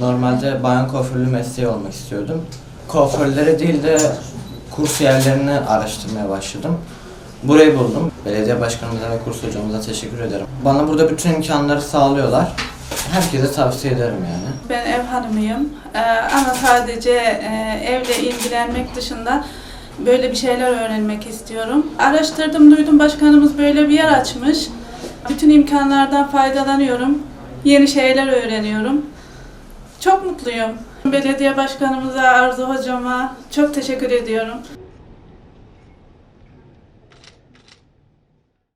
Normalde bayan kuaförlü mesleği olmak istiyordum. Kuaförlere değil de kurs yerlerini araştırmaya başladım. Burayı buldum. Belediye başkanımıza ve kurs hocamıza teşekkür ederim. Bana burada bütün imkanları sağlıyorlar. Herkese tavsiye ederim yani. Ben ev hanımıyım Ee, ama sadece e, evle ilgilenmek dışında böyle bir şeyler öğrenmek istiyorum. Araştırdım, duydum başkanımız böyle bir yer açmış. Bütün imkanlardan faydalanıyorum. Yeni şeyler öğreniyorum. Çok mutluyum. Belediye başkanımıza, Arzu hocama çok teşekkür ediyorum.